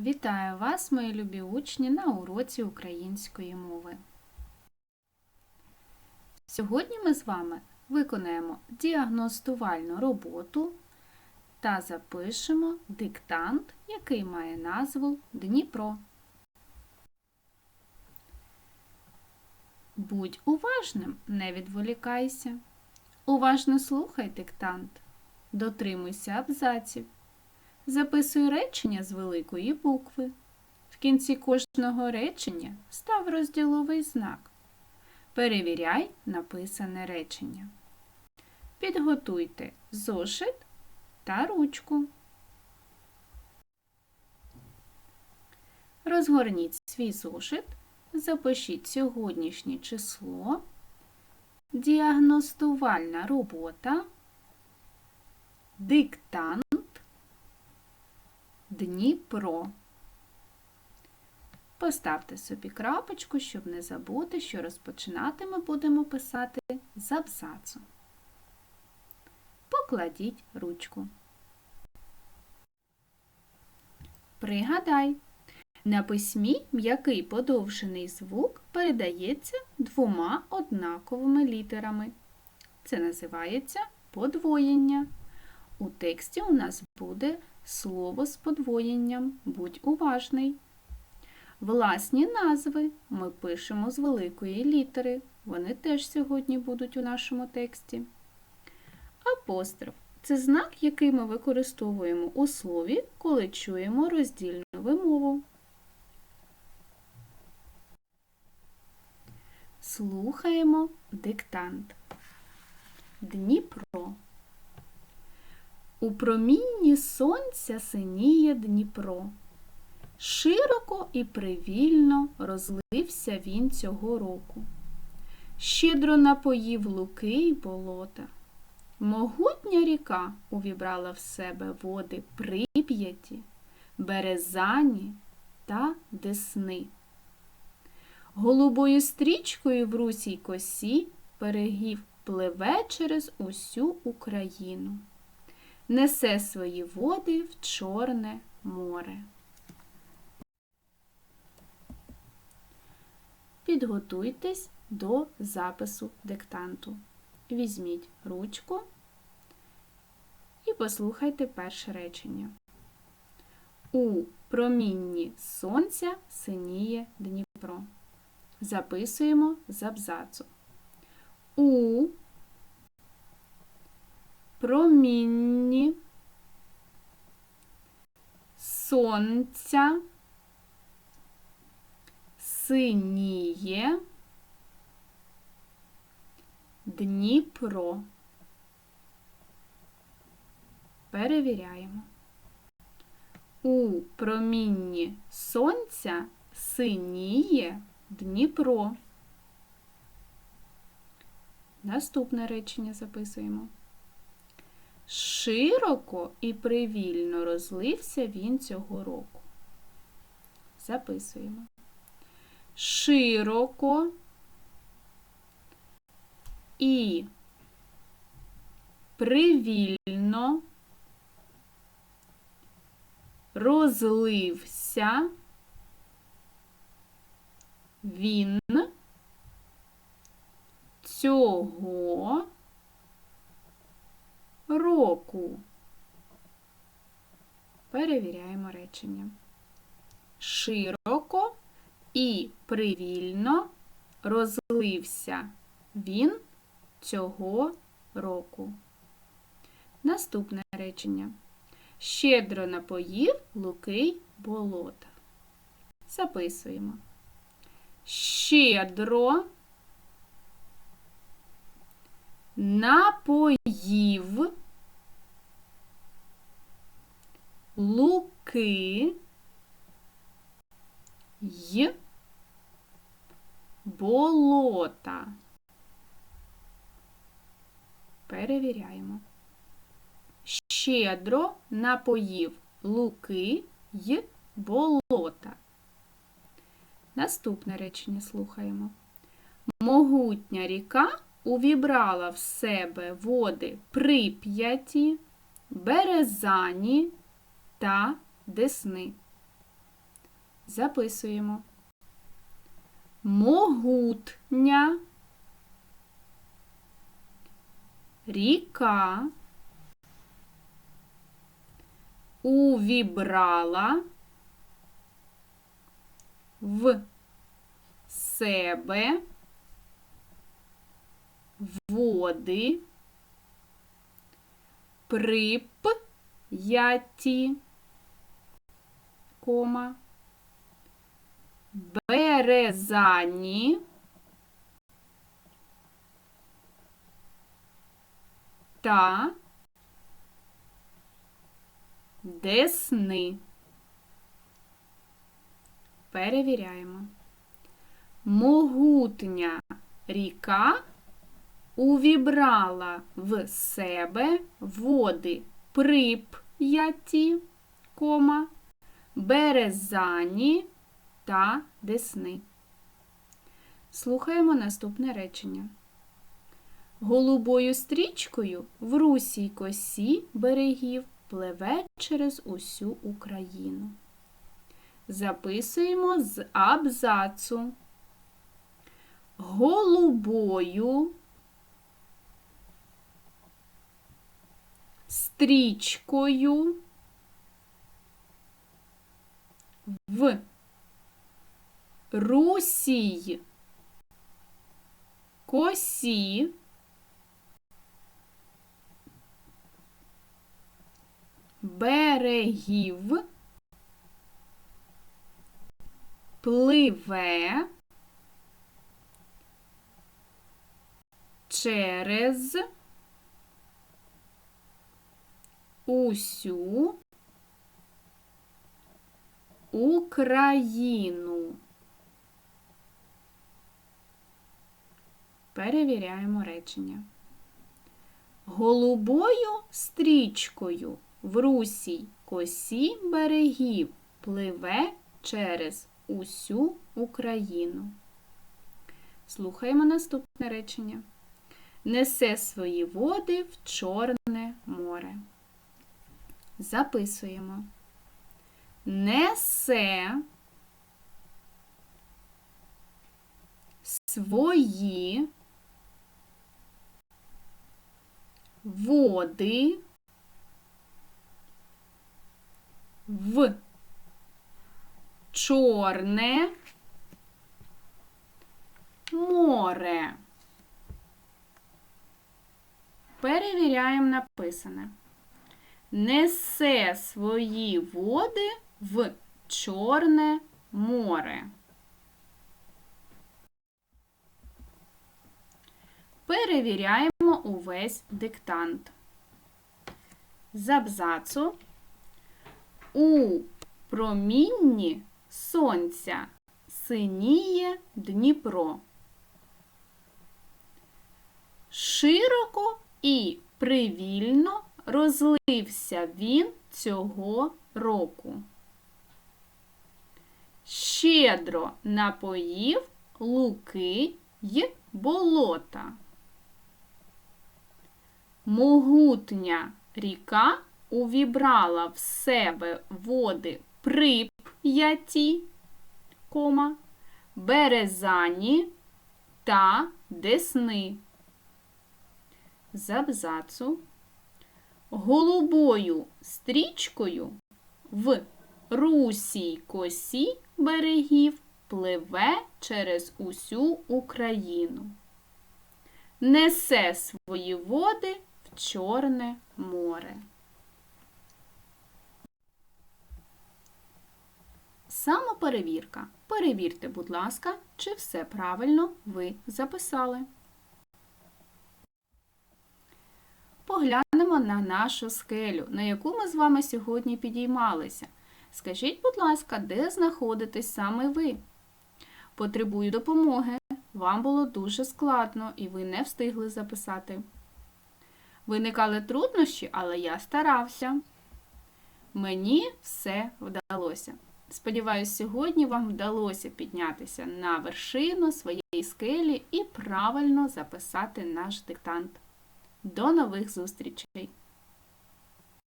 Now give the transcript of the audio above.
Вітаю вас, мої любі учні, на уроці української мови. Сьогодні ми з вами виконаємо діагностувальну роботу та запишемо диктант, який має назву Дніпро. Будь уважним, не відволікайся. Уважно слухай диктант. Дотримуйся абзаців. Записуй речення з великої букви. В кінці кожного речення став розділовий знак. Перевіряй написане речення. Підготуйте зошит та ручку. Розгорніть свій зошит, запишіть сьогоднішнє число, діагностувальна робота, диктант. Дніпро. Поставте собі крапочку, щоб не забути, що розпочинати ми будемо писати з абзацу. Покладіть ручку. Пригадай, на письмі м'який подовжений звук передається двома однаковими літерами. Це називається подвоєння. У тексті у нас буде слово з подвоєнням. Будь уважний. Власні назви ми пишемо з великої літери. Вони теж сьогодні будуть у нашому тексті. Апостроф це знак, який ми використовуємо у слові, коли чуємо роздільну вимову. Слухаємо диктант. Дніпро. У промінні сонця синіє Дніпро. Широко і привільно розлився він цього року. Щедро напоїв луки й болота. Могутня ріка увібрала в себе води прип'яті, березані та десни. Голубою стрічкою в русій косі перегів пливе через усю Україну несе свої води в Чорне море. Підготуйтесь до запису диктанту. Візьміть ручку і послухайте перше речення. У промінні сонця синіє Дніпро. Записуємо з абзацу. У промінні сонця синіє Дніпро. Перевіряємо. У промінні сонця синіє Дніпро. Наступне речення записуємо. Широко і привільно розлився він цього року. Записуємо. Широко і привільно розлився він цього року. Перевіряємо речення. Широко і привільно розлився він цього року. Наступне речення. Щедро напоїв луки болота. Записуємо. Щедро напоїв луки й болота. Перевіряємо. Щедро напоїв луки й болота. Наступне речення слухаємо. Могутня ріка увібрала в себе води прип'яті, березані та десни. Записуємо. Могутня. Ріка увібрала в себе води прип'яті, кома, березані, та десни. Перевіряємо. Могутня ріка увібрала в себе води прип'яті, кома, березані та десни. Слухаємо наступне речення. Голубою стрічкою в русій косі берегів пливе через усю Україну. Записуємо з абзацу. Голубою стрічкою в русій. Косі. Берегів. Пливе. Через усю Україну. Перевіряємо речення. Голубою стрічкою в русій косі берегів пливе через усю Україну. Слухаємо наступне речення. Несе свої води в Чорне море. Записуємо. Несе свої води в Чорне море. Перевіряємо написане. Несе свої води в Чорне море. Перевіряємо увесь диктант. З абзацу у промінні сонця синіє Дніпро. Широко і привільно розлився він цього року. Щедро напоїв луки й болота. Могутня ріка увібрала в себе води прип'яті, кома, березані та десни. З абзацу голубою стрічкою в русій косі берегів пливе через усю Україну. Несе свої води в Чорне море. Самоперевірка. Перевірте, будь ласка, чи все правильно ви записали. Поглянемо на нашу скелю, на яку ми з вами сьогодні підіймалися. Скажіть, будь ласка, де знаходитесь саме ви? Потребую допомоги. Вам було дуже складно і ви не встигли записати. Виникали труднощі, але я старався. Мені все вдалося. Сподіваюсь, сьогодні вам вдалося піднятися на вершину своєї скелі і правильно записати наш диктант. До нових зустрічей!